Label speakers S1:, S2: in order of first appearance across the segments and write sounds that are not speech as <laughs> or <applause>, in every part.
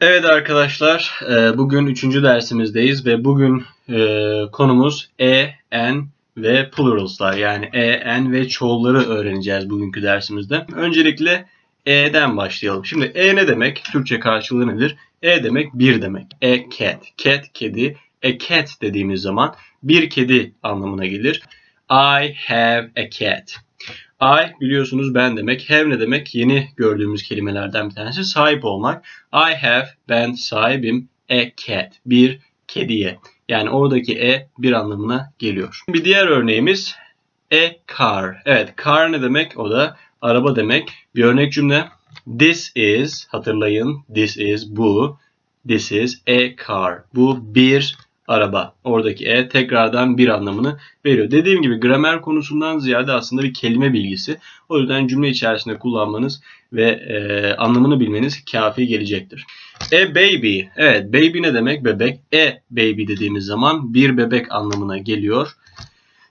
S1: Evet arkadaşlar, e, bugün üçüncü dersimizdeyiz ve bugün e, konumuz e, n ve plurals'lar yani e, n ve çoğulları öğreneceğiz bugünkü dersimizde. Öncelikle e'den başlayalım. Şimdi e ne demek? Türkçe karşılığı nedir? E demek bir demek. E cat. Cat kedi. A cat dediğimiz zaman bir kedi anlamına gelir. I have a cat. I biliyorsunuz ben demek. Have ne demek? Yeni gördüğümüz kelimelerden bir tanesi. Sahip olmak. I have, ben sahibim. A cat, bir kediye. Yani oradaki e bir anlamına geliyor. Bir diğer örneğimiz a car. Evet, car ne demek? O da araba demek. Bir örnek cümle. This is, hatırlayın, this is, bu. This is a car. Bu bir araba. Oradaki e tekrardan bir anlamını veriyor. Dediğim gibi gramer konusundan ziyade aslında bir kelime bilgisi. O yüzden cümle içerisinde kullanmanız ve e, anlamını bilmeniz kafi gelecektir. E baby. Evet baby ne demek? Bebek. E baby dediğimiz zaman bir bebek anlamına geliyor.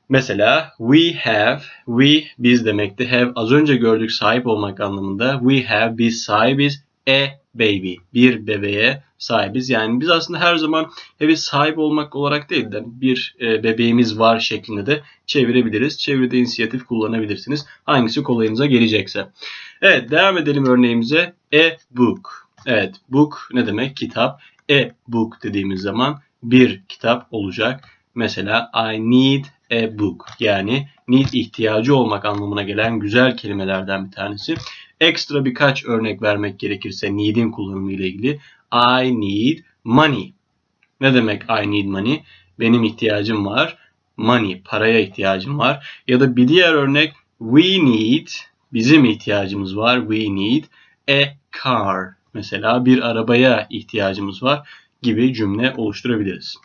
S1: Mesela we have, we biz demekti. Have az önce gördük sahip olmak anlamında. We have biz sahibiz. E baby bir bebeğe sahibiz. Yani biz aslında her zaman evi sahip olmak olarak değil de bir e, bebeğimiz var şeklinde de çevirebiliriz. Çeviride inisiyatif kullanabilirsiniz. Hangisi kolayınıza gelecekse. Evet devam edelim örneğimize. E book. Evet book ne demek? Kitap. E book dediğimiz zaman bir kitap olacak. Mesela I need a book. Yani need ihtiyacı olmak anlamına gelen güzel kelimelerden bir tanesi. Ekstra birkaç örnek vermek gerekirse need'in kullanımı ile ilgili I need money. Ne demek I need money? Benim ihtiyacım var. Money, paraya ihtiyacım var. Ya da bir diğer örnek we need, bizim ihtiyacımız var. We need a car. Mesela bir arabaya ihtiyacımız var gibi cümle oluşturabiliriz.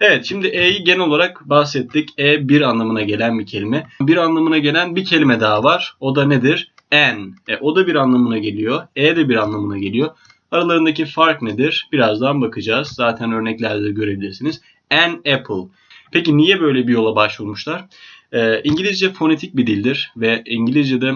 S1: Evet şimdi E'yi genel olarak bahsettik. E bir anlamına gelen bir kelime. Bir anlamına gelen bir kelime daha var. O da nedir? N. E, o da bir anlamına geliyor. E de bir anlamına geliyor. Aralarındaki fark nedir? Birazdan bakacağız. Zaten örneklerde görebilirsiniz. An apple. Peki niye böyle bir yola başvurmuşlar? Ee, İngilizce fonetik bir dildir ve İngilizce'de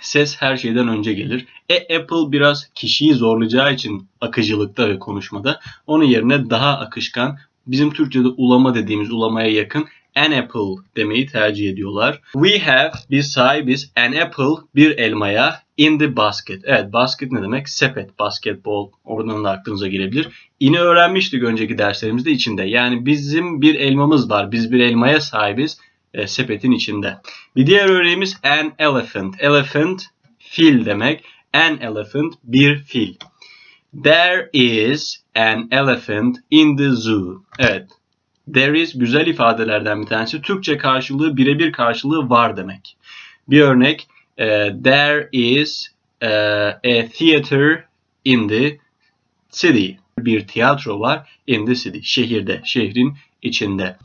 S1: ses her şeyden önce gelir. E apple biraz kişiyi zorlayacağı için akıcılıkta ve konuşmada onun yerine daha akışkan bizim Türkçe'de ulama dediğimiz ulamaya yakın an apple demeyi tercih ediyorlar. We have biz sahibiz an apple bir elmaya in the basket. Evet basket ne demek? Sepet, basketbol oradan da aklınıza gelebilir. İni öğrenmiştik önceki derslerimizde içinde. Yani bizim bir elmamız var. Biz bir elmaya sahibiz e, sepetin içinde. Bir diğer örneğimiz an elephant. Elephant fil demek. An elephant bir fil. There is an elephant in the zoo. Evet There is güzel ifadelerden bir tanesi. Türkçe karşılığı birebir karşılığı var demek. Bir örnek e, there is e, a theater in the city. Bir tiyatro var in the city. Şehirde, şehrin içinde.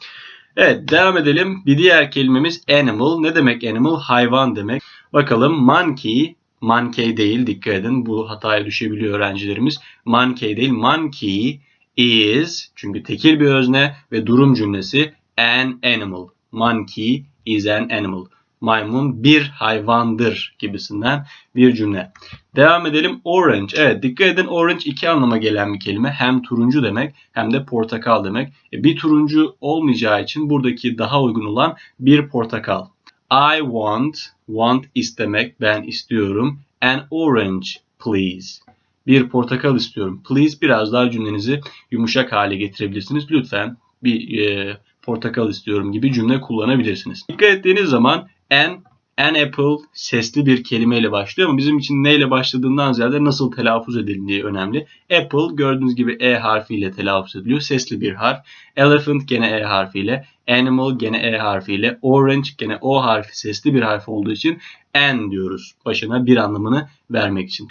S1: Evet devam edelim. Bir diğer kelimemiz animal. Ne demek animal? Hayvan demek. Bakalım monkey monkey değil dikkat edin bu hataya düşebiliyor öğrencilerimiz. Monkey değil monkey is çünkü tekil bir özne ve durum cümlesi an animal. Monkey is an animal. Maymun bir hayvandır gibisinden bir cümle. Devam edelim. Orange. Evet dikkat edin orange iki anlama gelen bir kelime. Hem turuncu demek hem de portakal demek. E, bir turuncu olmayacağı için buradaki daha uygun olan bir portakal. I want, want istemek, ben istiyorum. An orange please bir portakal istiyorum. Please biraz daha cümlenizi yumuşak hale getirebilirsiniz. Lütfen bir e, portakal istiyorum gibi cümle kullanabilirsiniz. Dikkat ettiğiniz zaman an, an apple sesli bir kelimeyle başlıyor ama bizim için neyle başladığından ziyade nasıl telaffuz edildiği önemli. Apple gördüğünüz gibi E harfiyle telaffuz ediliyor. Sesli bir harf. Elephant gene E harfiyle. Animal gene E harfiyle. Orange gene O harfi sesli bir harf olduğu için an diyoruz. Başına bir anlamını vermek için.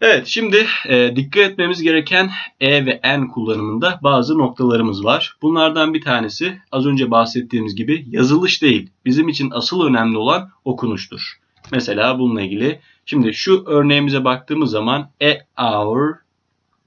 S1: Evet şimdi e, dikkat etmemiz gereken E ve N kullanımında bazı noktalarımız var. Bunlardan bir tanesi az önce bahsettiğimiz gibi yazılış değil. Bizim için asıl önemli olan okunuştur. Mesela bununla ilgili şimdi şu örneğimize baktığımız zaman e hour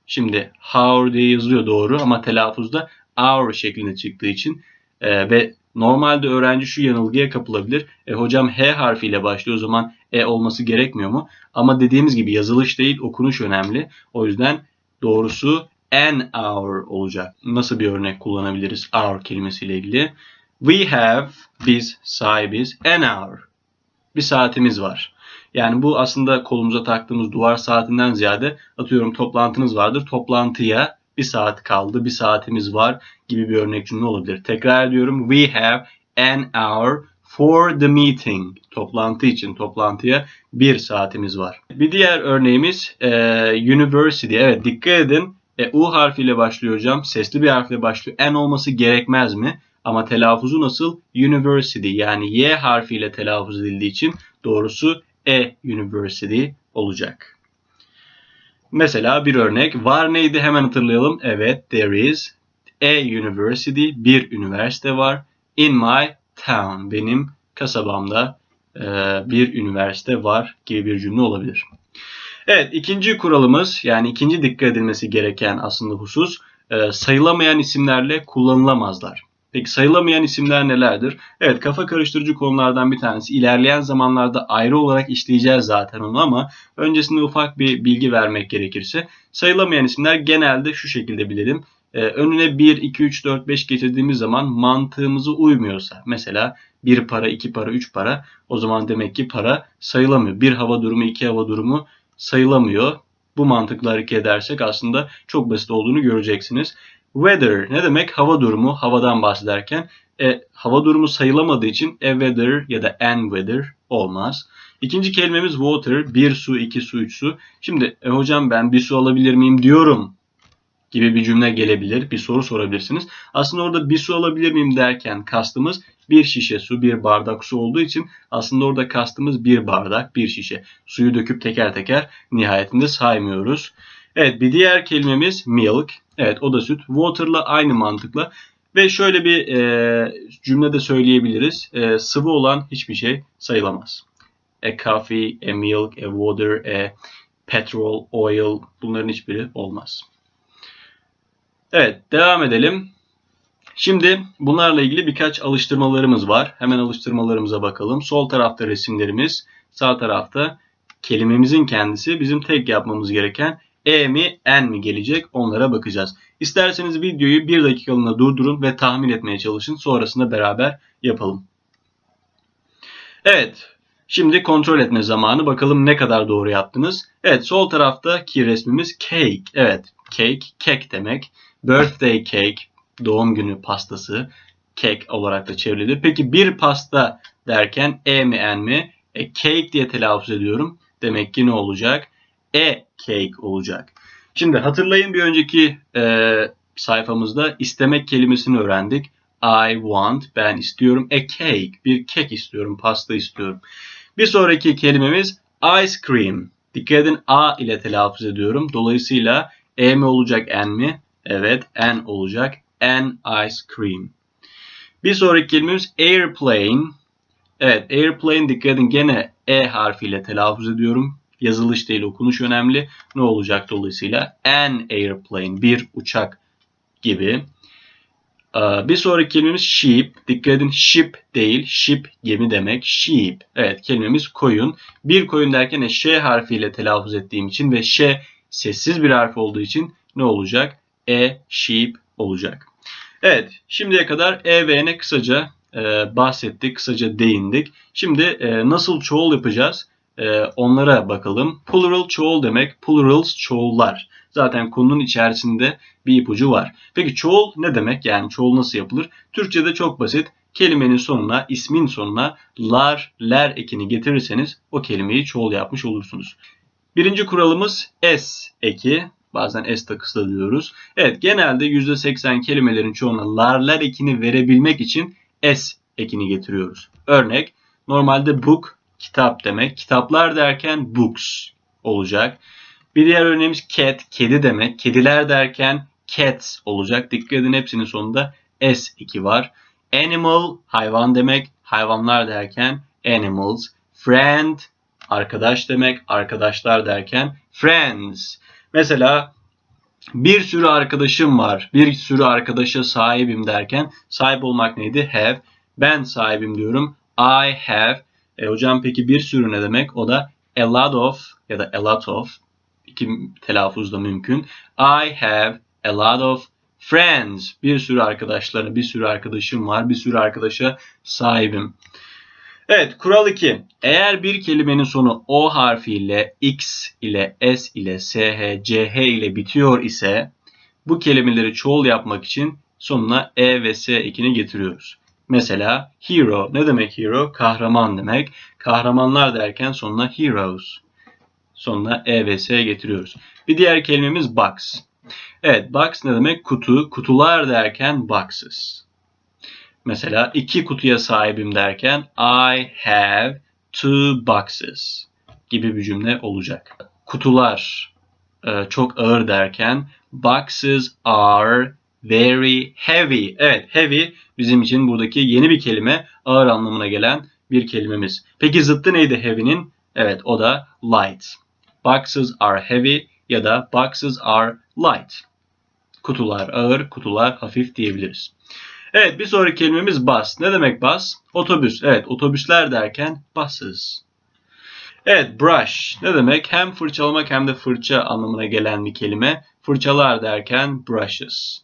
S1: şimdi hour diye yazılıyor doğru ama telaffuzda hour şeklinde çıktığı için e, ve Normalde öğrenci şu yanılgıya kapılabilir. E hocam H harfiyle başlıyor o zaman E olması gerekmiyor mu? Ama dediğimiz gibi yazılış değil okunuş önemli. O yüzden Doğrusu an hour olacak. Nasıl bir örnek kullanabiliriz hour kelimesiyle ilgili? We have, biz sahibiz, an hour. Bir saatimiz var. Yani bu aslında kolumuza taktığımız duvar saatinden ziyade atıyorum toplantınız vardır. Toplantıya bir saat kaldı, bir saatimiz var gibi bir örnek cümle olabilir. Tekrar ediyorum. We have an hour for the meeting. Toplantı için toplantıya bir saatimiz var. Bir diğer örneğimiz e, university. Evet dikkat edin. E, U harfiyle başlıyor hocam. Sesli bir harfle başlıyor. N olması gerekmez mi? Ama telaffuzu nasıl? University yani Y harfiyle telaffuz edildiği için doğrusu E University olacak. Mesela bir örnek. Var neydi hemen hatırlayalım. Evet there is a university bir üniversite var. In my town benim kasabamda e, bir üniversite var gibi bir cümle olabilir. Evet ikinci kuralımız yani ikinci dikkat edilmesi gereken aslında husus e, sayılamayan isimlerle kullanılamazlar. Peki sayılamayan isimler nelerdir? Evet kafa karıştırıcı konulardan bir tanesi. İlerleyen zamanlarda ayrı olarak işleyeceğiz zaten onu ama öncesinde ufak bir bilgi vermek gerekirse sayılamayan isimler genelde şu şekilde bilelim. Ee, önüne 1, 2, 3, 4, 5 getirdiğimiz zaman mantığımızı uymuyorsa mesela bir para, iki para, üç para o zaman demek ki para sayılamıyor. Bir hava durumu, iki hava durumu sayılamıyor. Bu mantıkla hareket edersek aslında çok basit olduğunu göreceksiniz. Weather ne demek? Hava durumu, havadan bahsederken e, hava durumu sayılamadığı için a weather ya da an weather olmaz. İkinci kelimemiz water, bir su, iki su, üç su. Şimdi e, hocam ben bir su alabilir miyim diyorum gibi bir cümle gelebilir. Bir soru sorabilirsiniz. Aslında orada bir su alabilir miyim derken kastımız bir şişe su, bir bardak su olduğu için aslında orada kastımız bir bardak, bir şişe. Suyu döküp teker teker nihayetinde saymıyoruz. Evet bir diğer kelimemiz milk. Evet o da süt. Water'la aynı mantıkla. Ve şöyle bir e, cümlede söyleyebiliriz. E, sıvı olan hiçbir şey sayılamaz. A coffee, a milk, a water, a petrol, oil bunların hiçbiri olmaz. Evet devam edelim. Şimdi bunlarla ilgili birkaç alıştırmalarımız var. Hemen alıştırmalarımıza bakalım. Sol tarafta resimlerimiz, sağ tarafta kelimemizin kendisi. Bizim tek yapmamız gereken e mi, n mi gelecek onlara bakacağız. İsterseniz videoyu bir dakikalığına durdurun ve tahmin etmeye çalışın. Sonrasında beraber yapalım. Evet, şimdi kontrol etme zamanı. Bakalım ne kadar doğru yaptınız. Evet, sol taraftaki resmimiz cake. Evet, cake, kek demek. Birthday cake, doğum günü pastası. Cake olarak da çevrilir. Peki bir pasta derken e mi, n mi? E, cake diye telaffuz ediyorum. Demek ki ne olacak? E cake olacak. Şimdi hatırlayın bir önceki e, sayfamızda istemek kelimesini öğrendik. I want, ben istiyorum. A cake, bir kek istiyorum, pasta istiyorum. Bir sonraki kelimemiz ice cream. Dikkat edin A ile telaffuz ediyorum. Dolayısıyla E mi olacak N mi? Evet N olacak. An ice cream. Bir sonraki kelimemiz airplane. Evet airplane dikkat edin gene E harfiyle telaffuz ediyorum yazılış değil okunuş önemli. Ne olacak dolayısıyla? An airplane bir uçak gibi. Ee, bir sonraki kelimemiz sheep. Dikkat edin ship değil. Ship gemi demek. Sheep. Evet kelimemiz koyun. Bir koyun derken ş harfiyle telaffuz ettiğim için ve ş sessiz bir harf olduğu için ne olacak? E sheep olacak. Evet şimdiye kadar e ve n'e kısaca e, bahsettik. Kısaca değindik. Şimdi e, nasıl çoğul yapacağız? E, onlara bakalım. Plural çoğul demek. Plurals çoğullar. Zaten konunun içerisinde bir ipucu var. Peki çoğul ne demek? Yani çoğul nasıl yapılır? Türkçe'de çok basit. Kelimenin sonuna, ismin sonuna lar, ler ekini getirirseniz o kelimeyi çoğul yapmış olursunuz. Birinci kuralımız s eki. Bazen s takısı diyoruz. Evet genelde %80 kelimelerin çoğuna larlar ekini verebilmek için s ekini getiriyoruz. Örnek normalde book kitap demek. Kitaplar derken books olacak. Bir diğer örneğimiz cat, kedi demek. Kediler derken cats olacak. Dikkat edin hepsinin sonunda s2 var. Animal, hayvan demek. Hayvanlar derken animals. Friend, arkadaş demek. Arkadaşlar derken friends. Mesela bir sürü arkadaşım var. Bir sürü arkadaşa sahibim derken sahip olmak neydi? Have. Ben sahibim diyorum. I have. E hocam peki bir sürü ne demek? O da a lot of ya da a lot of iki telaffuz da mümkün. I have a lot of friends. Bir sürü arkadaşları, bir sürü arkadaşım var, bir sürü arkadaşa sahibim. Evet, kural 2. Eğer bir kelimenin sonu O harfiyle, X ile, S ile, SH, CH ile bitiyor ise bu kelimeleri çoğul yapmak için sonuna E ve S ekini getiriyoruz. Mesela hero ne demek hero? Kahraman demek. Kahramanlar derken sonuna heroes. Sonuna E S getiriyoruz. Bir diğer kelimemiz box. Evet box ne demek? Kutu. Kutular derken boxes. Mesela iki kutuya sahibim derken I have two boxes gibi bir cümle olacak. Kutular e, çok ağır derken boxes are very heavy. Evet heavy bizim için buradaki yeni bir kelime ağır anlamına gelen bir kelimemiz. Peki zıttı neydi heavy'nin? Evet o da light. Boxes are heavy ya da boxes are light. Kutular ağır, kutular hafif diyebiliriz. Evet bir sonraki kelimemiz bus. Ne demek bus? Otobüs. Evet otobüsler derken buses. Evet brush ne demek? Hem fırçalamak hem de fırça anlamına gelen bir kelime. Fırçalar derken brushes.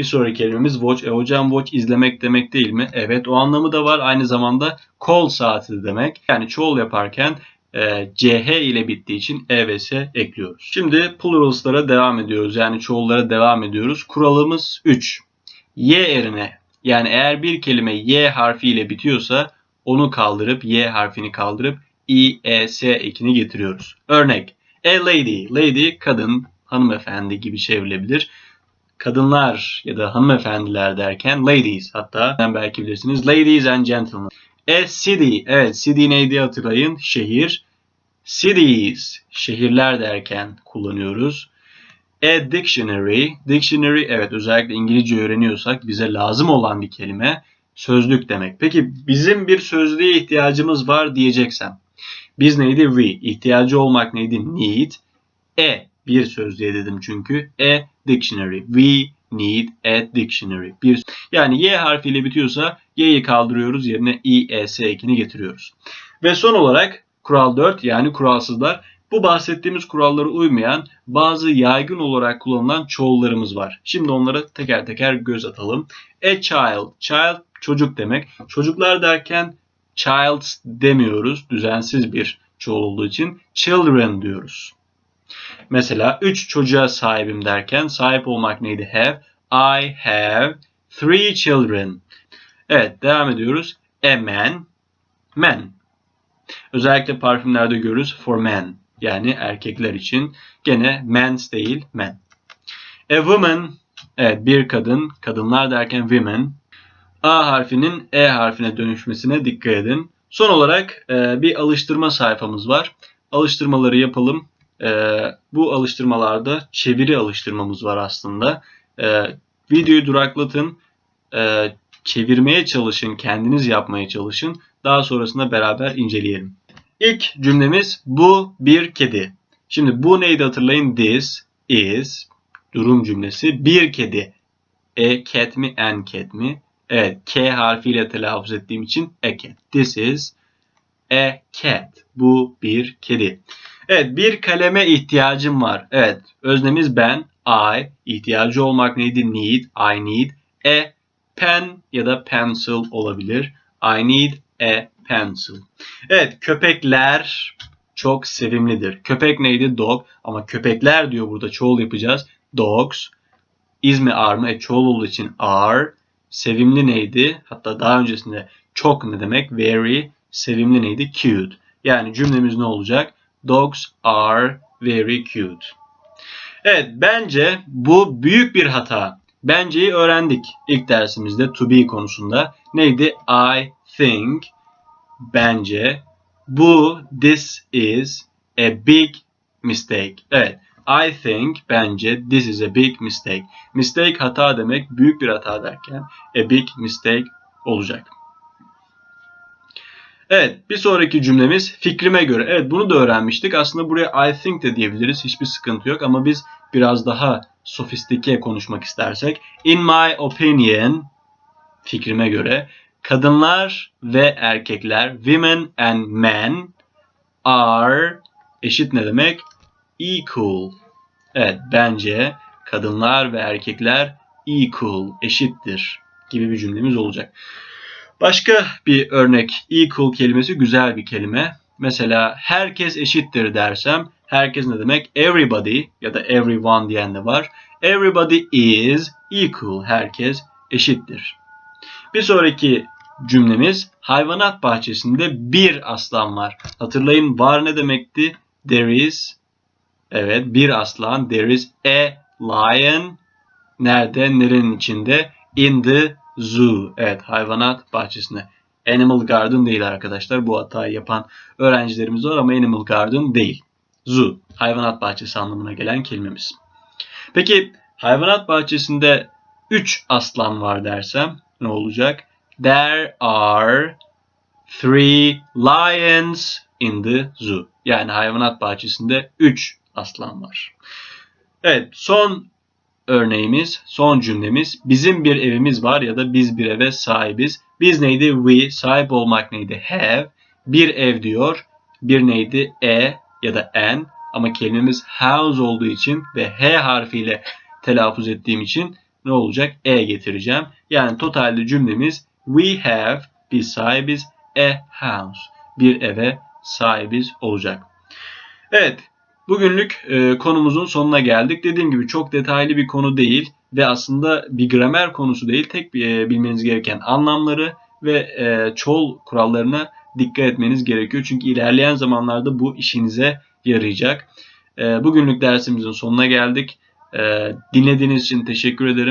S1: Bir sonraki kelimemiz watch. E hocam watch izlemek demek değil mi? Evet o anlamı da var. Aynı zamanda kol saati demek. Yani çoğul yaparken e, CH ile bittiği için E ve S ekliyoruz. Şimdi plurals'lara devam ediyoruz. Yani çoğullara devam ediyoruz. Kuralımız 3. Y yerine yani eğer bir kelime Y harfiyle bitiyorsa onu kaldırıp Y harfini kaldırıp I, E, S ekini getiriyoruz. Örnek a lady. Lady kadın, hanımefendi gibi çevrilebilir. Kadınlar ya da hanımefendiler derken ladies hatta belki bilirsiniz. Ladies and gentlemen. A city. Evet city neydi hatırlayın. Şehir. Cities. Şehirler derken kullanıyoruz. A dictionary. Dictionary evet özellikle İngilizce öğreniyorsak bize lazım olan bir kelime. Sözlük demek. Peki bizim bir sözlüğe ihtiyacımız var diyeceksem. Biz neydi? We. İhtiyacı olmak neydi? Need. E. Bir sözlüğe dedim çünkü. A dictionary. We need a dictionary. Bir, yani Y harfiyle bitiyorsa Y'yi kaldırıyoruz. Yerine I, E, S ekini getiriyoruz. Ve son olarak kural 4 yani kuralsızlar. Bu bahsettiğimiz kurallara uymayan bazı yaygın olarak kullanılan çoğullarımız var. Şimdi onlara teker teker göz atalım. A child. Child çocuk demek. Çocuklar derken child demiyoruz. Düzensiz bir çoğul olduğu için children diyoruz. Mesela 3 çocuğa sahibim derken sahip olmak neydi? Have. I have three children. Evet devam ediyoruz. A man. Men. Özellikle parfümlerde görürüz for men. Yani erkekler için. Gene men's değil men. A woman. Evet bir kadın. Kadınlar derken women. A harfinin E harfine dönüşmesine dikkat edin. Son olarak e, bir alıştırma sayfamız var. Alıştırmaları yapalım. E, bu alıştırmalarda çeviri alıştırmamız var aslında. E, videoyu duraklatın, e, çevirmeye çalışın, kendiniz yapmaya çalışın. Daha sonrasında beraber inceleyelim. İlk cümlemiz bu bir kedi. Şimdi bu neydi hatırlayın? This is durum cümlesi. Bir kedi. A cat mi, an cat mi? Evet, K harfiyle telaffuz ettiğim için a cat. This is a cat. Bu bir kedi. Evet, bir kaleme ihtiyacım var. Evet, öznemiz ben, I. İhtiyacı olmak neydi? Need, I need. A pen ya da pencil olabilir. I need a pencil. Evet, köpekler çok sevimlidir. Köpek neydi? Dog. Ama köpekler diyor burada çoğul yapacağız. Dogs. İz mi are mı? E, çoğul olduğu için are. Sevimli neydi? Hatta daha öncesinde çok ne demek? Very. Sevimli neydi? Cute. Yani cümlemiz ne olacak? Dogs are very cute. Evet bence bu büyük bir hata. Bence'yi öğrendik ilk dersimizde to be konusunda. Neydi? I think. Bence. Bu this is a big mistake. Evet. I think bence this is a big mistake. Mistake hata demek büyük bir hata derken a big mistake olacak. Evet bir sonraki cümlemiz fikrime göre. Evet bunu da öğrenmiştik. Aslında buraya I think de diyebiliriz. Hiçbir sıkıntı yok ama biz biraz daha sofistike konuşmak istersek. In my opinion fikrime göre kadınlar ve erkekler women and men are eşit ne demek? equal. Evet bence kadınlar ve erkekler equal, eşittir gibi bir cümlemiz olacak. Başka bir örnek equal kelimesi güzel bir kelime. Mesela herkes eşittir dersem herkes ne demek? Everybody ya da everyone diyen de var. Everybody is equal. Herkes eşittir. Bir sonraki cümlemiz hayvanat bahçesinde bir aslan var. Hatırlayın var ne demekti? There is evet bir aslan. There is a lion. Nerede? Nerenin içinde? In the zoo. Evet hayvanat bahçesinde. Animal Garden değil arkadaşlar. Bu hatayı yapan öğrencilerimiz var ama Animal Garden değil. Zoo. Hayvanat bahçesi anlamına gelen kelimemiz. Peki hayvanat bahçesinde 3 aslan var dersem ne olacak? There are three lions in the zoo. Yani hayvanat bahçesinde 3 aslan var. Evet son örneğimiz, son cümlemiz bizim bir evimiz var ya da biz bir eve sahibiz. Biz neydi? We, sahip olmak neydi? Have. Bir ev diyor. Bir neydi? E ya da an. Ama kelimemiz house olduğu için ve H harfiyle <laughs> telaffuz ettiğim için ne olacak? E getireceğim. Yani totalde cümlemiz we have, biz sahibiz, a house. Bir eve sahibiz olacak. Evet, bugünlük e, konumuzun sonuna geldik. Dediğim gibi çok detaylı bir konu değil ve aslında bir gramer konusu değil. Tek e, bilmeniz gereken anlamları ve e, çoğul kurallarına dikkat etmeniz gerekiyor. Çünkü ilerleyen zamanlarda bu işinize yarayacak. E, bugünlük dersimizin sonuna geldik. E, dinlediğiniz için teşekkür ederim.